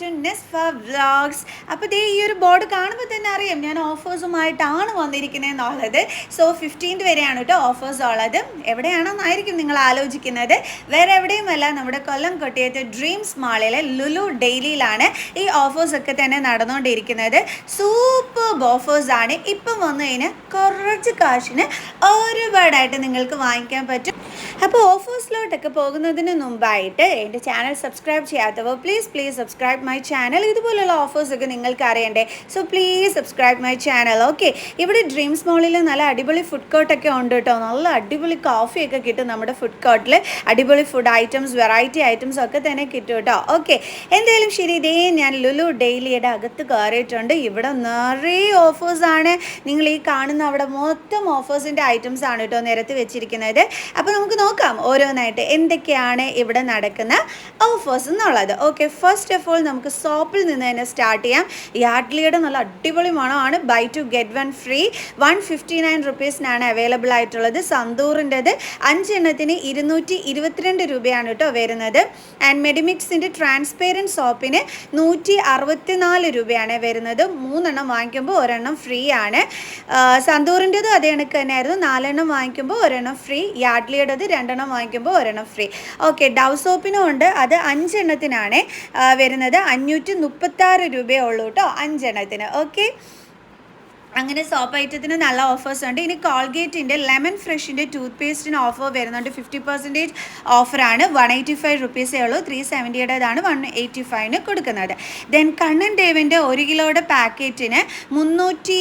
To നെസ്ഫ അപ്പോൾ ദേ ഈ ഒരു ബോർഡ് കാണുമ്പോൾ തന്നെ അറിയാം ഞാൻ ഓഫേഴ്സുമായിട്ടാണ് വന്നിരിക്കുന്നത് സോ ഫിഫ്റ്റീൻത് വരെയാണ് കേട്ടോ ഓഫേഴ്സ് ഉള്ളത്. എവിടെയാണെന്നായിരിക്കും നിങ്ങൾ ആലോചിക്കുന്നത്. വേറെ എവിടെയുമല്ല നമ്മുടെ കൊല്ലം കൊട്ടിയത്തെ ഡ്രീംസ് മാളിലെ ലുലു ഡെയിലിയിലാണ് ഈ ഓഫേഴ്സ് ഒക്കെ തന്നെ നടന്നുകൊണ്ടിരിക്കുന്നത്. സൂപ്പർ ഓഫേഴ്സാണ് ഇപ്പം വന്നു കഴിഞ്ഞാൽ കുറച്ച് കാശിന് ഒരുപാടായിട്ട് നിങ്ങൾക്ക് വാങ്ങിക്കാൻ പറ്റും. അപ്പോൾ ഓഫേഴ്സിലോട്ടൊക്കെ പോകുന്നതിന് മുമ്പായിട്ട് എന്റെ ചാനൽ സബ്സ്ക്രൈബ് ചെയ്യാത്തവർ please please subscribe my channel ഇതുപോലുള്ള ഓഫേഴ്സൊക്കെ നിങ്ങൾക്ക് അറിയണ്ടേ? So please subscribe my channel okay ഇവിടെ ഡ്രീംസ് മോളിൽ നല്ല അടിപൊളി ഫുഡ് കോർട്ടൊക്കെ ഉണ്ട് കേട്ടോ നല്ല അടിപൊളി കോഫിയൊക്കെ കിട്ടും നമ്മുടെ ഫുഡ് കോർട്ടിൽ അടിപൊളി ഫുഡ് ഐറ്റംസ് വെറൈറ്റി ഐറ്റംസ് ഒക്കെ തന്നെ കിട്ടും കേട്ടോ ഓക്കെ എന്തായാലും ശരി ഇതേ ഞാൻ ലുലു ഡെയിലിയുടെ അകത്ത് കയറിയിട്ടുണ്ട് ഇവിടെ നിറയെ ഓഫേഴ്സാണ് നിങ്ങൾ ഈ കാണുന്ന അവിടെ മൊത്തം ഓഫേഴ്സിന്റെ ഐറ്റംസ് ആണ് കേട്ടോ നിരത്തി വെച്ചിരിക്കുന്നത്. അപ്പോൾ നമുക്ക് നോക്കാം ഓരോന്നായിട്ട് എന്തൊക്കെയാണ് ഇവിടെ നടക്കുന്ന ഓഫേഴ്സ് എന്നുള്ളത്. ഓക്കെ ഫസ്റ്റ് ഓഫ് ഓൾ നമുക്ക് സോപ്പിൽ നിന്ന് തന്നെ സ്റ്റാർട്ട് ചെയ്യാം. യാഡ്ലിയുടെ നല്ല അടിപൊളി മണമാണ്. Buy two get one free one fifty nine റുപ്പീസിനാണ് available ആയിട്ടുള്ളത്. സന്തൂറിന്റെത് അഞ്ചെണ്ണത്തിന് ഇരുന്നൂറ്റി ഇരുപത്തിരണ്ട് രൂപയാണ് കേട്ടോ വരുന്നത്. ആൻഡ് മെഡിമിക്സിന്റെ ട്രാൻസ്പെയറന്റ് സോപ്പിന് നൂറ്റി അറുപത്തിനാല് രൂപയാണ് വരുന്നത്. മൂന്നെണ്ണം വാങ്ങിക്കുമ്പോൾ ഒരെണ്ണം ഫ്രീ ആണ്. സന്തൂറിന്റെതും അതേ കണക്ക് തന്നെയായിരുന്നു. നാലെണ്ണം വാങ്ങിക്കുമ്പോൾ ഒരെണ്ണം ഫ്രീ യാഡ്ലിയുടേത് രണ്ടെണ്ണം വാങ്ങിക്കുമ്പോൾ ഒരെണ്ണം ഫ്രീ. ഓക്കെ ഡവ് സോപ്പിനും ഉണ്ട്. അത് അഞ്ചെണ്ണത്തിനാണ്. വരുന്നത് അഞ്ഞൂറ്റി മുപ്പത്താറ് രൂപയേ ഉള്ളൂ കേട്ടോ. അഞ്ചെണ്ണത്തിന്. ഓക്കെ? അങ്ങനെ സോപ്പ് ഐറ്റത്തിന് നല്ല ഓഫേഴ്സ് ഉണ്ട്. ഇനി കോൾഗേറ്റിന്റെ ലെമൺ ഫ്രഷിന്റെ ടൂത്ത് പേസ്റ്റിന് ഓഫർ വരുന്നുണ്ട് ഫിഫ്റ്റി പെർസെന്റേജ് ഓഫറാണ് വൺ എയ്റ്റി ഫൈവ് റുപ്പീസേ ഉള്ളൂ. ത്രീ സെവന്റിയുടേതാണ് വൺ എയ്റ്റി ഫൈവിന് കൊടുക്കുന്നത്. ദെൻ കണ്ണൻ ദേവിന്റെ ഒരു കിലോയുടെ പാക്കറ്റിന് മുന്നൂറ്റി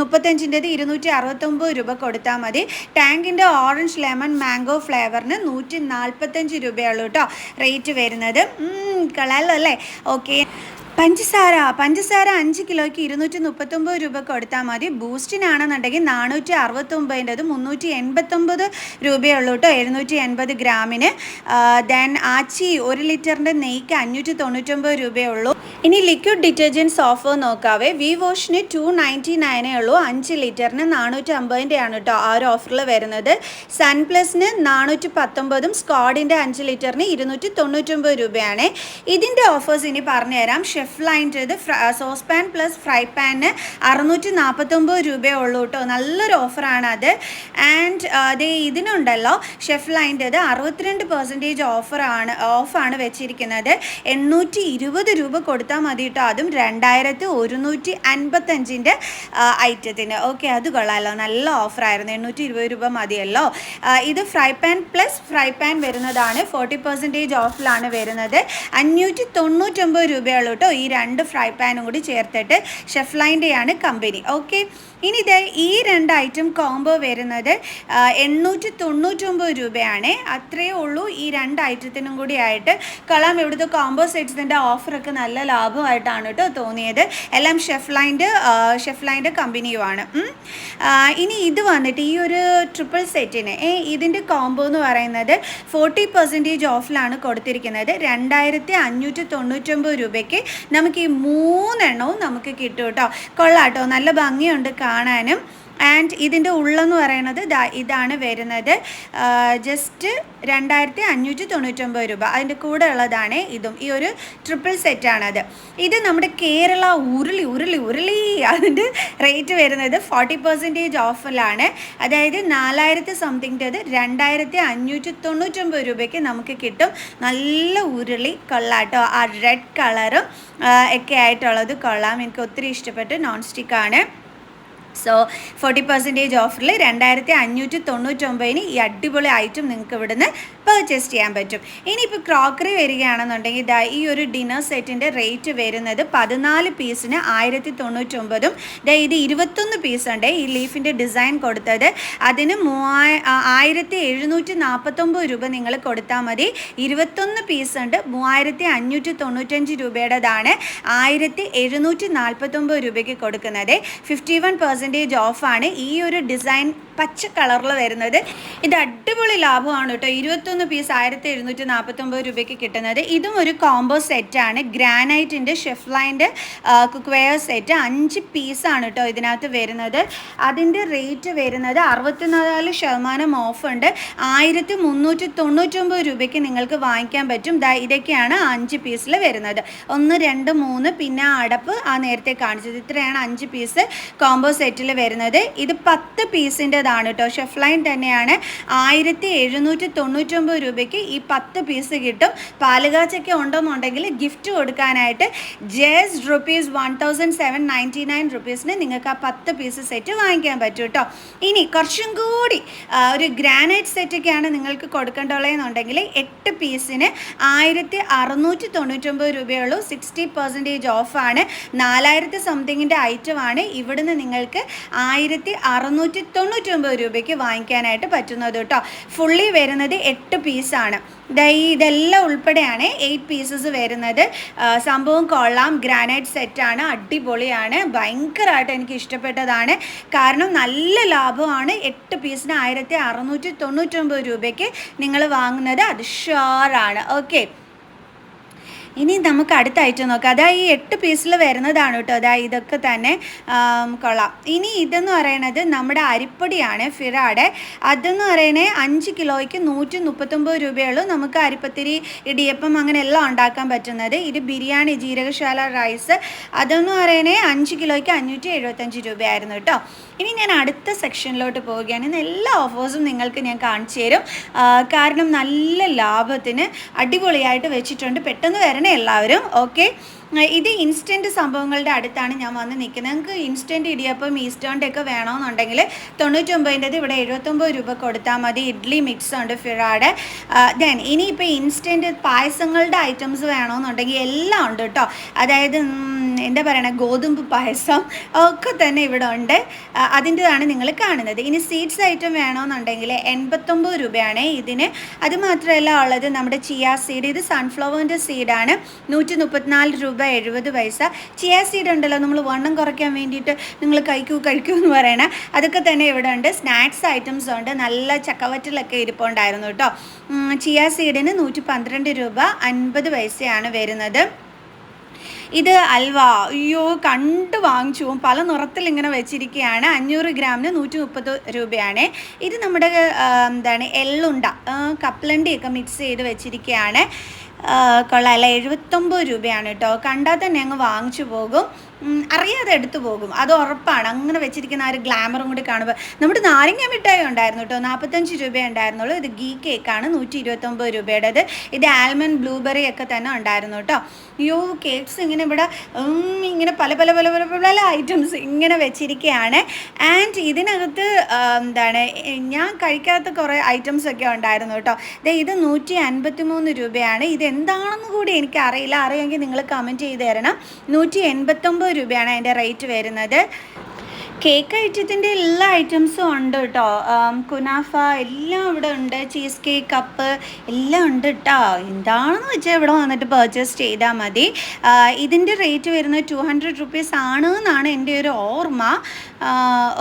മുപ്പത്തഞ്ചിന്റെത് ഇരുന്നൂറ്റി അറുപത്തൊമ്പത് രൂപ കൊടുത്താൽ മതി. ടാങ്കിന്റെ ഓറഞ്ച് ലെമൺ മാംഗോ ഫ്ലേവറിന് നൂറ്റി നാൽപ്പത്തഞ്ച് രൂപയുള്ളൂ കേട്ടോ റേറ്റ് വരുന്നത്. കളല്ലോ അല്ലേ? ഓക്കെ പഞ്ചസാര പഞ്ചസാര അഞ്ച് കിലോയ്ക്ക് ഇരുന്നൂറ്റി മുപ്പത്തൊമ്പത് രൂപ കൊടുത്താൽ മതി. ബൂസ്റ്റിനാണെന്നുണ്ടെങ്കിൽ നാനൂറ്റി അറുപത്തൊമ്പതിന്റെത് മുന്നൂറ്റി എൺപത്തൊമ്പത് രൂപയുള്ളൂ കേട്ടോ എഴുന്നൂറ്റി എൺപത് ഗ്രാമിന് ദെൻ ആച്ചി ഒരു ലിറ്ററിന്റെ നെയ്ക്ക് അഞ്ഞൂറ്റി തൊണ്ണൂറ്റൊമ്പത് രൂപയേ ഉള്ളൂ ഇനി ലിക്വിഡ് ഡിറ്റർജന്റ്സ് ഓഫർ നോക്കാവേ. വി വാഷിന് ടു നയന്റി നയനേ ഉള്ളൂ. അഞ്ച് ലിറ്ററിന് നാനൂറ്റി അമ്പതിന്റെയാണ് കേട്ടോ ആ ഒരു ഓഫറിൽ വരുന്നത്. സൺ പ്ലസിന് നാനൂറ്റി പത്തൊമ്പതും സ്കോഡിന്റെ അഞ്ച് ലിറ്ററിന് ഇരുന്നൂറ്റി തൊണ്ണൂറ്റൊമ്പത് രൂപയാണ്. ഇതിന്റെ ഓഫേഴ്സ് ഇനി പറഞ്ഞുതരാം. ഷെഫ് ലൈന്റെത് സോസ് പാൻ പ്ലസ് ഫ്രൈ പാന് അറുന്നൂറ്റി നാൽപ്പത്തൊമ്പത് രൂപയേ ഉള്ളൂ കേട്ടോ. നല്ലൊരു ഓഫറാണ് അത്. ആൻഡ് അതേ ഇതിനുണ്ടല്ലോ ഷെഫ് ലൈന്റെത് അറുപത്തിരണ്ട് പെർസെന്റേജ് ഓഫറാണ് ഓഫാണ് വെച്ചിരിക്കുന്നത്. എണ്ണൂറ്റി ഇരുപത് രൂപ കൊടുത്താൽ മതി കേട്ടോ. അതും രണ്ടായിരത്തി ഒരുന്നൂറ്റി അൻപത്തഞ്ചിന്റെ ഐറ്റത്തിന്. ഓക്കെ അത് കൊള്ളാമല്ലോ നല്ല ഓഫറായിരുന്നു എണ്ണൂറ്റി ഇരുപത് രൂപ മതിയല്ലോ. ഇത് fry pan plus fry pan വരുന്നതാണ്. ഫോർട്ടി പെർസെന്റേജ് ഓഫിലാണ് വരുന്നത്. അഞ്ഞൂറ്റി തൊണ്ണൂറ്റൊമ്പത് രൂപയുള്ളൂ കേട്ടോ. ഈ രണ്ട് ഫ്രൈ പാനും കൂടി ചേർത്തിട്ട് ഷെഫ്ലൈന്റെയാണ് കമ്പനി ഓക്കെ ഇനി ഇത് ഈ രണ്ട് ഐറ്റം കോംബോ വരുന്നത് എണ്ണൂറ്റി തൊണ്ണൂറ്റൊമ്പത് രൂപയാണ്. അത്രയേ ഉള്ളൂ. ഈ രണ്ട് ഐറ്റത്തിനും കൂടി ആയിട്ട് കളാം ഇവിടുത്തെ കോംബോ സെറ്റ്സിന്റെ ഓഫറൊക്കെ നല്ല ലാഭമായിട്ടാണ് കേട്ടോ തോന്നിയത്. എല്ലാം ഷെഫ്ലൈന്റെ ഷെഫ്ലൈന്റെ ഷെഫ് ലൈന്റെ കമ്പനിയുമാണ് ഇനി ഇത് വന്നിട്ട് ഈ ഒരു ട്രിപ്പിൾ സെറ്റിന് ഇതിന്റെ കോംബോ എന്ന് പറയുന്നത് ഫോർട്ടി പെർസെന്റേജ് ഓഫിലാണ് കൊടുത്തിരിക്കുന്നത്. രണ്ടായിരത്തി അഞ്ഞൂറ്റി തൊണ്ണൂറ്റൊമ്പത് രൂപയ്ക്ക് നമുക്ക് ഈ മൂന്നെണ്ണവും നമുക്ക് കിട്ടും കേട്ടോ. കൊള്ളാട്ടോ നല്ല ഭംഗിയുണ്ട് കാണാനും ആൻഡ് ഇതിന്റെ ഉള്ളെന്ന് പറയുന്നത് ഇതാണ് വരുന്നത്. ജസ്റ്റ് രണ്ടായിരത്തി അഞ്ഞൂറ്റി തൊണ്ണൂറ്റൊമ്പത് രൂപ. അതിന്റെ കൂടെ ഉള്ളതാണ് ഇതും. ഈ ഒരു ട്രിപ്പിൾ സെറ്റാണത് ഇത് നമ്മുടെ കേരള ഉരുളി ഉരുളി ഉരുളി അതിന്റെ റേറ്റ് വരുന്നത് ഫോർട്ടി പെർസെന്റേജ് ഓഫിലാണ്. അതായത് നാലായിരത്തി സംതിങ്ങിന്റെത് രണ്ടായിരത്തി അഞ്ഞൂറ്റി തൊണ്ണൂറ്റൊമ്പത് രൂപയ്ക്ക് നമുക്ക് കിട്ടും. നല്ല ഉരുളി കൊള്ളാട്ടോ. ആ റെഡ് കളറും ഒക്കെ ആയിട്ടുള്ളത് കൊള്ളാം. എനിക്ക് ഒത്തിരി ഇഷ്ടപ്പെട്ടു നോൺ സ്റ്റിക്കാണ് സോ ഫോർട്ടി പെർസെന്റേജ് ഓഫറിൽ രണ്ടായിരത്തി അഞ്ഞൂറ്റി തൊണ്ണൂറ്റൊമ്പതിന് ഈ അടിപൊളി ഐറ്റം നിങ്ങൾക്ക് ഇവിടുന്ന് പർച്ചേസ് ചെയ്യാൻ പറ്റും. ഇനിയിപ്പോൾ ക്രോക്കറി വരികയാണെന്നുണ്ടെങ്കിൽ ദാ ഈ ഒരു ഡിന്നർ സെറ്റിന്റെ റേറ്റ് വരുന്നത് പതിനാല് പീസിന് ആയിരത്തി തൊണ്ണൂറ്റൊമ്പതും ദാ ഇത് ഇരുപത്തൊന്ന് പീസ് ഉണ്ട് ഈ ലീഫിന്റെ ഡിസൈൻ കൊടുത്തത്. അതിന് മൂവായ ആയിരത്തി എഴുന്നൂറ്റി നാൽപ്പത്തൊമ്പത് രൂപ നിങ്ങൾ കൊടുത്താൽ മതി. ഇരുപത്തൊന്ന് പീസ് ഉണ്ട് മൂവായിരത്തി അഞ്ഞൂറ്റി തൊണ്ണൂറ്റഞ്ച് രൂപയുടേതാണ് ആയിരത്തി എഴുന്നൂറ്റി നാൽപ്പത്തൊമ്പത് രൂപയ്ക്ക് കൊടുക്കുന്നത്. ഫിഫ്റ്റി വൺ പെർസെന്റേജ് ഓഫാണ് ഈ ഒരു ഡിസൈൻ പച്ച കളറിൽ വരുന്നത്. ഇത് അടിപൊളി ലാഭമാണ് കേട്ടോ. ഇരുപത്തൊന്ന് പീസ് ആയിരത്തി എഴുന്നൂറ്റി നാൽപ്പത്തൊമ്പത് രൂപയ്ക്ക് കിട്ടുന്നത്. ഇതും ഒരു കോംബോ സെറ്റാണ് ഗ്രാനൈറ്റിന്റെ ഷെഫ്ലൈന്റെ കുക്ക് വെയർ സെറ്റ് അഞ്ച് പീസാണ് കേട്ടോ ഇതിനകത്ത് വരുന്നത്. അതിന്റെ റേറ്റ് വരുന്നത് അറുപത്തിനാല് ശതമാനം ഓഫ് ഉണ്ട്. ആയിരത്തി മുന്നൂറ്റി തൊണ്ണൂറ്റൊമ്പത് രൂപയ്ക്ക് നിങ്ങൾക്ക് വാങ്ങിക്കാൻ പറ്റും. ഇതൊക്കെയാണ് അഞ്ച് പീസിൽ വരുന്നത്. ഒന്ന് രണ്ട് മൂന്ന് പിന്നെ അടപ്പ് ആ നേരത്തെ കാണിച്ചത്. ഇത്രയാണ് അഞ്ച് പീസ് കോംബോ സെറ്റിൽ വരുന്നത്. ഇത് പത്ത് പീസിന്റെതാണ് കേട്ടോ. ഷെഫ് ലൈൻ തന്നെയാണ്. ആയിരത്തി എഴുന്നൂറ്റി തൊണ്ണൂറ്റൊമ്പത് രൂപയ്ക്ക് ഈ പത്ത് പീസ് കിട്ടും. പാലുകാച്ചൊക്കെ ഉണ്ടെന്നുണ്ടെങ്കിൽ ഗിഫ്റ്റ് കൊടുക്കാനായിട്ട് just rupees one thousand seven ninety nine റുപ്പീസിന് നിങ്ങൾക്ക് ആ പത്ത് പീസ് സെറ്റ് വാങ്ങിക്കാൻ പറ്റും കേട്ടോ. ഇനി കുറച്ചും കൂടി ഒരു ഗ്രാനൈറ്റ് സെറ്റൊക്കെയാണ് നിങ്ങൾക്ക് കൊടുക്കേണ്ടുള്ളതെന്നുണ്ടെങ്കിൽ എട്ട് പീസിന് ആയിരത്തി അറുന്നൂറ്റി തൊണ്ണൂറ്റൊമ്പത് രൂപയുള്ളൂ സിക്സ്റ്റി പെർസെന്റേജ് ഓഫാണ് നാലായിരത്തി സംതിങ്ങിന്റെ ഐറ്റമാണ് ഇവിടുന്ന് നിങ്ങൾക്ക് ആയിരത്തി അറുന്നൂറ്റി തൊണ്ണൂറ്റൊമ്പത് രൂപയ്ക്ക് വാങ്ങിക്കാനായിട്ട് പറ്റുന്നത് കേട്ടോ. ഫുള്ളി വരുന്നത് എട്ട് പീസാണ് ഇതെല്ലാം ഉൾപ്പെടെയാണ് എയ്റ്റ് പീസസ് വരുന്നത്. സംഭവം കൊള്ളാം. ഗ്രാനൈറ്റ് സെറ്റാണ് അടിപൊളിയാണ്. ഭയങ്കരമായിട്ട് എനിക്ക് ഇഷ്ടപ്പെട്ടതാണ്. കാരണം നല്ല ലാഭമാണ്. എട്ട് പീസിന് ആയിരത്തി അറുന്നൂറ്റി തൊണ്ണൂറ്റൊമ്പത് രൂപയ്ക്ക് നിങ്ങൾ വാങ്ങുന്നത്. അത് ഷുവറാണ് ഓക്കെ ഇനി നമുക്ക് അടുത്ത ഐറ്റം നോക്കാം. അതാ ഈ എട്ട് പീസിൽ വരുന്നതാണ് കേട്ടോ. അതാ ഇതൊക്കെ തന്നെ കൊള്ളാം. ഇനി ഇതെന്ന് പറയണത് നമ്മുടെ അരിപ്പൊടിയാണ് ഫിറാടെ. അതെന്ന് പറയണേ അഞ്ച് കിലോയ്ക്ക് നൂറ്റി മുപ്പത്തൊമ്പത് രൂപയുള്ളൂ. നമുക്ക് അരിപ്പത്തിരി ഇടിയപ്പം അങ്ങനെ എല്ലാം ഉണ്ടാക്കാൻ പറ്റുന്നത്. ഇത് ബിരിയാണി ജീരകശാല റൈസ്. അതെന്ന് പറയണേ അഞ്ച് കിലോയ്ക്ക് അഞ്ഞൂറ്റി എഴുപത്തഞ്ച് രൂപയായിരുന്നു കേട്ടോ. ഇനി ഞാൻ അടുത്ത സെക്ഷനിലോട്ട് പോവുകയാണ്. ഇന്ന് എല്ലാ ഓഫേഴ്സും നിങ്ങൾക്ക് ഞാൻ കാണിച്ചു തരും. കാരണം നല്ല ലാഭത്തിന് അടിപൊളിയായിട്ട് വെച്ചിട്ടുണ്ട്. പെട്ടെന്ന് വരണേ എല്ലാവരും. ഓക്കെ ഇത് ഇൻസ്റ്റന്റ് സംഭവങ്ങളുടെ അടുത്താണ് ഞാൻ വന്ന് നിൽക്കുന്നത്. നിങ്ങൾക്ക് ഇൻസ്റ്റന്റ് ഇടിയപ്പം ഈസ്റ്റേണിന്റെ ഒക്കെ വേണമെന്നുണ്ടെങ്കിൽ തൊണ്ണൂറ്റൊമ്പതിന്റെത് ഇവിടെ എഴുപത്തൊമ്പത് രൂപ കൊടുത്താൽ മതി. ഇഡ്ഡലി മിക്സ് ഉണ്ട് ഫിറാഡ്. ദെൻ ഇനിയിപ്പോൾ ഇൻസ്റ്റന്റ് പായസങ്ങളുടെ ഐറ്റംസ് വേണമെന്നുണ്ടെങ്കിൽ എല്ലാം ഉണ്ട് കേട്ടോ അതായത് എന്താ പറയണ? ഗോതമ്പ് പായസം ഒക്കെ തന്നെ ഇവിടെ ഉണ്ട്. അതിന്റെതാണ് നിങ്ങൾ കാണുന്നത്. ഇനി സീഡ്സ് ഐറ്റം വേണമെന്നുണ്ടെങ്കിൽ എൺപത്തൊമ്പത് രൂപയാണ് ഇതിന്. അത് മാത്രമല്ല ഉള്ളത് നമ്മുടെ ചിയ സീഡ് ഇത് സൺഫ്ലവറിന്റെ സീഡാണ് നൂറ്റി മുപ്പത്തിനാല് രൂപ എഴുപത് പൈസ. ചിയ സീഡ് ഉണ്ടല്ലോ നമ്മൾ വണ്ണം കുറയ്ക്കാൻ വേണ്ടിയിട്ട് നിങ്ങൾ കഴിക്കൂ കഴിക്കൂ എന്ന് പറയണ. അതൊക്കെ തന്നെ ഇവിടെ ഉണ്ട്. സ്നാക്സ് ഐറ്റംസ് ഉണ്ട്. നല്ല ചക്കവറ്റിലൊക്കെ ഇരിപ്പുണ്ടായിരുന്നു കേട്ടോ. ചിയ സീഡിന് നൂറ്റി പന്ത്രണ്ട് രൂപ അൻപത് പൈസയാണ് വരുന്നത്. ഇത് അൽവ. അയ്യോ കണ്ട് വാങ്ങിച്ചു. പല നിറത്തിൽ ഇങ്ങനെ വെച്ചിരിക്കുകയാണ് അഞ്ഞൂറ് ഗ്രാമിന് നൂറ്റി മുപ്പത് രൂപയാണ്. ഇത് നമ്മുടെ എന്താണ് എള്ളുണ്ട. കപ്ലണ്ടിയൊക്കെ മിക്സ് ചെയ്ത് വെച്ചിരിക്കുകയാണ് കൊള്ളാം. അല്ല? എഴുപത്തൊമ്പത് രൂപയാണ് കേട്ടോ. കണ്ടാൽ തന്നെ അങ്ങ് വാങ്ങിച്ചു പോകും. അറിയാതെ എടുത്തു പോകും. അത് ഉറപ്പാണ്. അങ്ങനെ വെച്ചിരിക്കുന്ന ആ ഒരു ഗ്ലാമറും കൂടി കാണുമ്പോൾ നമ്മുടെ നാരങ്ങ മിഠായി ഉണ്ടായിരുന്നു കേട്ടോ. നാൽപ്പത്തഞ്ച് രൂപ ഉണ്ടായിരുന്നുള്ളൂ. ഇത് ഗീ കേക്കാണ്. നൂറ്റി ഇരുപത്തൊമ്പത് രൂപയുടേത്. ഇത് ആൽമണ്ട് ബ്ലൂബെറി ഒക്കെ തന്നെ ഉണ്ടായിരുന്നു കേട്ടോ. യോ കേക്ക്സ് ഇങ്ങനെ ഇവിടെ ഇങ്ങനെ പല പല പല പല പല ഐറ്റംസ് ഇങ്ങനെ വെച്ചിരിക്കുകയാണ് ആൻഡ് ഇതിനകത്ത് എന്താണ് ഞാൻ കഴിക്കാത്ത കുറേ ഐറ്റംസ് ഒക്കെ ഉണ്ടായിരുന്നു കേട്ടോ. ഇത് നൂറ്റി അൻപത്തി മൂന്ന് രൂപയാണ്. ഇത് എന്താണെന്ന് കൂടി എനിക്ക് അറിയില്ല അറിയാമെങ്കിൽ നിങ്ങൾ കമന്റ് ചെയ്ത് തരണം. നൂറ്റി എൺപത്തൊമ്പത് രൂപയാണ് അതിന്റെ റേറ്റ് വരുന്നത്. കേക്ക് ഐറ്റത്തിന്റെ എല്ലാ ഐറ്റംസും ഉണ്ട് കേട്ടോ കുനാഫ എല്ലാം ഇവിടെ ഉണ്ട്. ചീസ് കേക്ക് കപ്പ് എല്ലാം ഉണ്ട് കേട്ടോ എന്താണെന്ന് വെച്ചാൽ ഇവിടെ വന്നിട്ട് പർച്ചേസ് ചെയ്താൽ മതി. ഇതിന്റെ റേറ്റ് വരുന്നത് ടു ഹൺഡ്രഡ് റുപ്പീസ് ആണ് എന്നാണ് എന്റെ ഒരു ഓർമ്മ.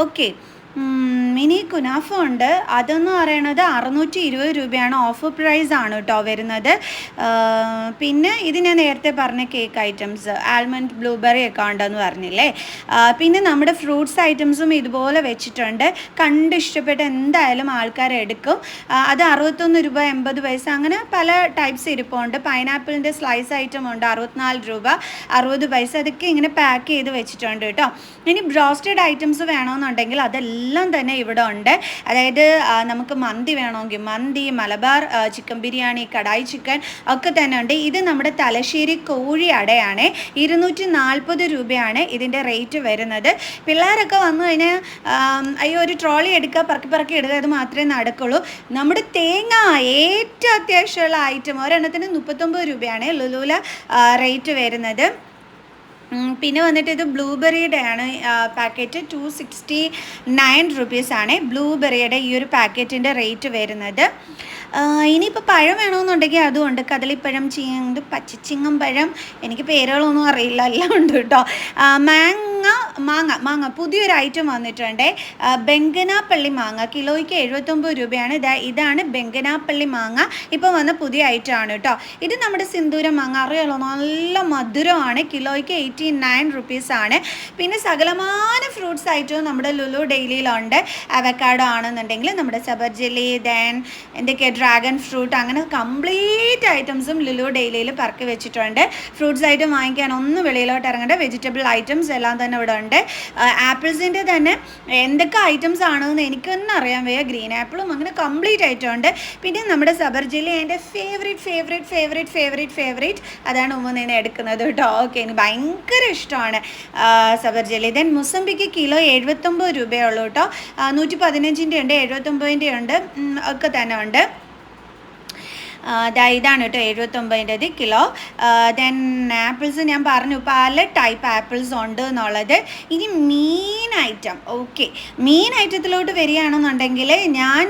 ഓക്കെ മിനി കുനാഫ ഉണ്ട്. അതെന്ന് പറയണത് അറുന്നൂറ്റി ഇരുപത് രൂപയാണ് ഓഫർ പ്രൈസ് ആണ് കേട്ടോ വരുന്നത്. പിന്നെ ഇത് ഞാൻ നേരത്തെ പറഞ്ഞ കേക്ക് ഐറ്റംസ് ആൽമണ്ട് ബ്ലൂബെറി ഒക്കെ ഉണ്ടെന്ന് പറഞ്ഞില്ലേ? പിന്നെ നമ്മുടെ ഫ്രൂട്ട്സ് ഐറ്റംസും ഇതുപോലെ വെച്ചിട്ടുണ്ട്. കണ്ട് ഇഷ്ടപ്പെട്ട് എന്തായാലും ആൾക്കാർ എടുക്കും. അത് അറുപത്തൊന്ന് രൂപ എൺപത് പൈസ അങ്ങനെ പല ടൈപ്സ് ഇരിപ്പുണ്ട്. പൈനാപ്പിളിന്റെ സ്ലൈസ് ഐറ്റം ഉണ്ട് അറുപത്തിനാല് രൂപ അറുപത് പൈസ അതൊക്കെ ഇങ്ങനെ പാക്ക് ചെയ്ത് വെച്ചിട്ടുണ്ട് കേട്ടോ ഇനി ബ്രോസ്റ്റഡ് ഐറ്റംസ് വേണമെന്നുണ്ടെങ്കിൽ അതെല്ലാം തന്നെ ഇവിടെ ഉണ്ട് അതായത് നമുക്ക് മന്തി വേണമെങ്കിൽ മന്തി മലബാർ ചിക്കൻ ബിരിയാണി കടായി ചിക്കൻ ഒക്കെ തന്നെ ഉണ്ട്. ഇത് നമ്മുടെ തലശ്ശേരി കോഴി അടയാണ്. ഇരുന്നൂറ്റി നാൽപ്പത് രൂപയാണ് ഇതിന്റെ റേറ്റ് വരുന്നത്. പിള്ളേരൊക്കെ വന്നു കഴിഞ്ഞാൽ അയ്യോ ഒരു ട്രോളി എടുക്കുക പറക്കി പറക്കി എടുക്കുക അത് മാത്രമേ നടക്കുള്ളൂ. നമ്മുടെ തേങ്ങ ഏറ്റവും അത്യാവശ്യമുള്ള ഐറ്റം ഒരെണ്ണത്തിന് മുപ്പത്തൊമ്പത് രൂപയാണ് ലുലൂല റേറ്റ് വരുന്നത്. പിന്നെ വന്നിട്ട് ഇത് ബ്ലൂബെറിയുടെ ആണ് പാക്കറ്റ് ടു സിക്സ്റ്റി നയൻ റുപ്പീസാണ് ബ്ലൂബെറിയുടെ ഈ ഒരു പാക്കറ്റിന്റെ റേറ്റ് വരുന്നത്. ഇനിയിപ്പോൾ പഴം വേണമെന്നുണ്ടെങ്കിൽ അതും ഉണ്ട് കദളിപ്പഴം ചീങ്ങ പച്ചച്ചിങ്ങം പഴം. എനിക്ക് പേരുകളൊന്നും അറിയില്ല. എല്ലാം ഉണ്ട് കേട്ടോ. മാങ്ങ മാങ്ങ മാങ്ങ. പുതിയൊരു ഐറ്റം വന്നിട്ടുണ്ട്. ബെങ്കനാപ്പള്ളി മാങ്ങ. കിലോയ്ക്ക് എഴുപത്തൊമ്പത് രൂപയാണ്. ഇതാ ഇതാണ് ബെങ്കനാപ്പള്ളി മാങ്ങ. ഇപ്പോൾ വന്ന പുതിയ ഐറ്റം ആണ് കേട്ടോ. ഇത് നമ്മുടെ സിന്ദൂര മാങ്ങ. അറിയാലോ നല്ല മധുരമാണ്. കിലോയ്ക്ക് എയ്റ്റി നയൻ റുപ്പീസാണ് പിന്നെ സകലമാന ഫ്രൂട്ട്സ് ഐറ്റവും നമ്മുടെ ലുലു ഡെയിലിയിലുണ്ട്. അവക്കാഡോ ആണെന്നുണ്ടെങ്കിൽ നമ്മുടെ സബർജലി ദെൻ എന്തൊക്കെയാണ് ഡ്രാഗൺ ഫ്രൂട്ട് അങ്ങനെ കംപ്ലീറ്റ് ഐറ്റംസും ലുലു ഡെയിലിയിൽ പറക്കി വെച്ചിട്ടുണ്ട്. ഫ്രൂട്ട്സ് ഐറ്റം വാങ്ങിക്കാൻ ഒന്നും വെളിയിലോട്ട് ഇറങ്ങേണ്ട. വെജിറ്റബിൾ ഐറ്റംസ് എല്ലാം തന്നെ ഇവിടെ ഉണ്ട്. ആപ്പിൾസിന്റെ തന്നെ എന്തൊക്കെ ഐറ്റംസ് ആണെന്ന് എനിക്കൊന്നും അറിയാൻ വയ്യ. ഗ്രീൻ ആപ്പിളും അങ്ങനെ കംപ്ലീറ്റ് ഐറ്റം ഉണ്ട് പിന്നെ നമ്മുടെ സബർജലി എന്റെ favourite favourite favourite favourite favourite അതാണ് ഉമ്മ നിന്ന് എടുക്കുന്നത് കേട്ടോ. ഓക്കെ എനിക്ക് ഭയങ്കര ഇഷ്ടമാണ് സബർജലി ദെൻ മുസംബിക്ക് കിലോ എഴുപത്തൊമ്പത് രൂപയുള്ളൂ കേട്ടോ. നൂറ്റി പതിനഞ്ചിന്റെ ഉണ്ട് എഴുപത്തൊമ്പതിന്റെ ഉണ്ട് ഒക്കെ തന്നെ ഉണ്ട്. ഇതാണ് കേട്ടോ എഴുപത്തൊമ്പതിന്റെത് കിലോ. ദെൻ ആപ്പിൾസ് ഞാൻ പറഞ്ഞു പല ടൈപ്പ് ആപ്പിൾസ് ഉണ്ട് എന്നുള്ളത്. ഇനി മീൻ ഐറ്റം ഓക്കെ മീൻ ഐറ്റത്തിലോട്ട് വരികയാണെന്നുണ്ടെങ്കിൽ ഞാൻ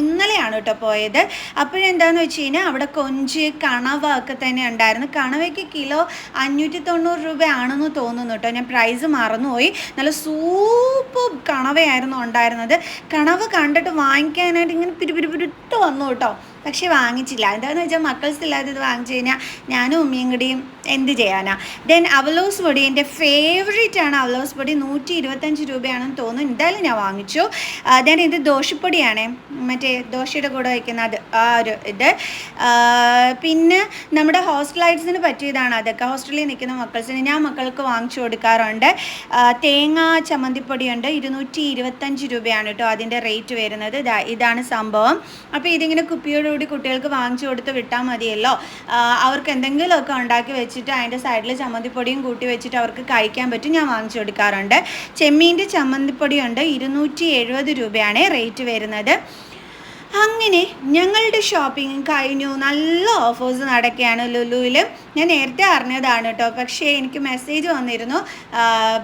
ഇന്നലെയാണ് കേട്ടോ പോയത്. അപ്പോഴെന്താണെന്ന് വെച്ച് കഴിഞ്ഞാൽ അവിടെ കൊഞ്ച് കണവ ഒക്കെ തന്നെ ഉണ്ടായിരുന്നു. കണവയ്ക്ക് കിലോ അഞ്ഞൂറ്റി തൊണ്ണൂറ് രൂപയാണെന്ന് തോന്നുന്നു കേട്ടോ. ഞാൻ പ്രൈസ് മറന്നുപോയി. നല്ല സൂപ്പർ കണവയായിരുന്നു ഉണ്ടായിരുന്നത്. കണവ് കണ്ടിട്ട് വാങ്ങിക്കാനായിട്ട് ഇങ്ങനെ പിരിപിരിപിരിട്ട് വന്നു കേട്ടോ. പക്ഷെ വാങ്ങിച്ചില്ല. എന്താണെന്ന് വെച്ചാൽ മക്കൾസ് ഇല്ലാതെ ഇത് വാങ്ങിച്ചു കഴിഞ്ഞാൽ ഞാനും ഉമ്മയും കൂടിയും എന്ത് ചെയ്യാനാ? ദെൻ അവലോസ് പൊടി എന്റെ ഫേവറേറ്റ് ആണ് അവലോസ് പൊടി. നൂറ്റി ഇരുപത്തഞ്ച് രൂപയാണെന്ന് തോന്നുന്നു. എന്തായാലും ഞാൻ വാങ്ങിച്ചു. ദെൻ ഇത് ദോശപ്പൊടിയാണേ. മറ്റേ ദോശയുടെ കൂടെ വയ്ക്കുന്ന അത് ആ ഒരു ഇത്. പിന്നെ നമ്മുടെ ഹോസ്റ്റലൈറ്റ്സിന് പറ്റിയതാണ് അതൊക്കെ. ഹോസ്റ്റലിൽ നിൽക്കുന്ന മക്കൾസിന് ഞാൻ മക്കൾക്ക് വാങ്ങിച്ചു കൊടുക്കാറുണ്ട്. തേങ്ങ ചമ്മന്തിപ്പൊടിയുണ്ട്. ഇരുന്നൂറ്റി ഇരുപത്തഞ്ച് രൂപയാണ് കേട്ടോ അതിന്റെ റേറ്റ് വരുന്നത്. ഇതാണ് സംഭവം. അപ്പോൾ ഇതിങ്ങനെ കുപ്പിയോടുകൂടി കുട്ടികൾക്ക് വാങ്ങിച്ചു കൊടുത്ത് വിട്ടാൽ മതിയല്ലോ. അവർക്ക് എന്തെങ്കിലുമൊക്കെ ഉണ്ടാക്കി വെച്ചിട്ട് അതിന്റെ സൈഡിൽ ചമ്മന്തിപ്പൊടിയും കൂട്ടി വെച്ചിട്ട് അവർക്ക് കഴിക്കാൻ പറ്റും. ഞാൻ വാങ്ങിച്ചു കൊടുക്കാറുണ്ട്. ചെമ്മീന്റെ ചമ്മന്തിപ്പൊടിയുണ്ട്. ഇരുന്നൂറ്റി എഴുപത് രൂപയാണ് റേറ്റ് വരുന്നത്. അങ്ങനെ ഞങ്ങളുടെ ഷോപ്പിംഗ് കഴിഞ്ഞു. നല്ല ഓഫേഴ്സ് നടക്കുകയാണ് ലുലുവിൽ ഞാൻ നേരത്തെ അറിഞ്ഞതാണ് കേട്ടോ. പക്ഷേ എനിക്ക് മെസ്സേജ് വന്നിരുന്നു.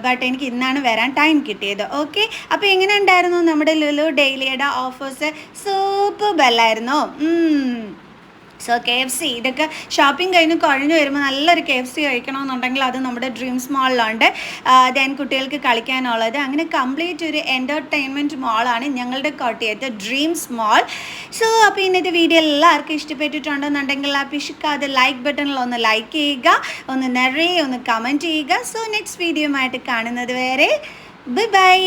ബട്ട് എനിക്ക് ഇന്നാണ് വരാൻ ടൈം കിട്ടിയത്. ഓക്കെ അപ്പോൾ എങ്ങനെ ഉണ്ടായിരുന്നു നമ്മുടെ ലുലു ഡെയിലിയുടെ ഓഫേഴ്സ് സൂപ്പർ ബെല്ലായിരുന്നോ സോ കെ എഫ് സി ഇതൊക്കെ ഷോപ്പിംഗ് കഴിഞ്ഞ് കഴിഞ്ഞ് വരുമ്പോൾ നല്ലൊരു കെ എഫ് സി കഴിക്കണമെന്നുണ്ടെങ്കിൽ അത് നമ്മുടെ ഡ്രീംസ് മാളിലുണ്ട് ദെൻ കുട്ടികൾക്ക് കളിക്കാനുള്ളത്. അങ്ങനെ കംപ്ലീറ്റ് ഒരു എന്റർടൈൻമെന്റ് മാളാണ് ഞങ്ങളുടെ കോട്ടയത്ത് ഡ്രീംസ് മാൾ സോ അപ്പോൾ ഇന്നത്തെ വീഡിയോ എല്ലാവർക്കും ഇഷ്ടപ്പെട്ടിട്ടുണ്ടെന്നുണ്ടെങ്കിൽ ആ പിശുക്കാതെ ലൈക്ക് ബട്ടണിൽ ഒന്ന് ലൈക്ക് ചെയ്യുക ഒന്ന് നിറയെ ഒന്ന് കമന്റ് ചെയ്യുക. സോ നെക്സ്റ്റ് വീഡിയോ ആയിട്ട് കാണുന്നത് വരെ ബൈ ബൈ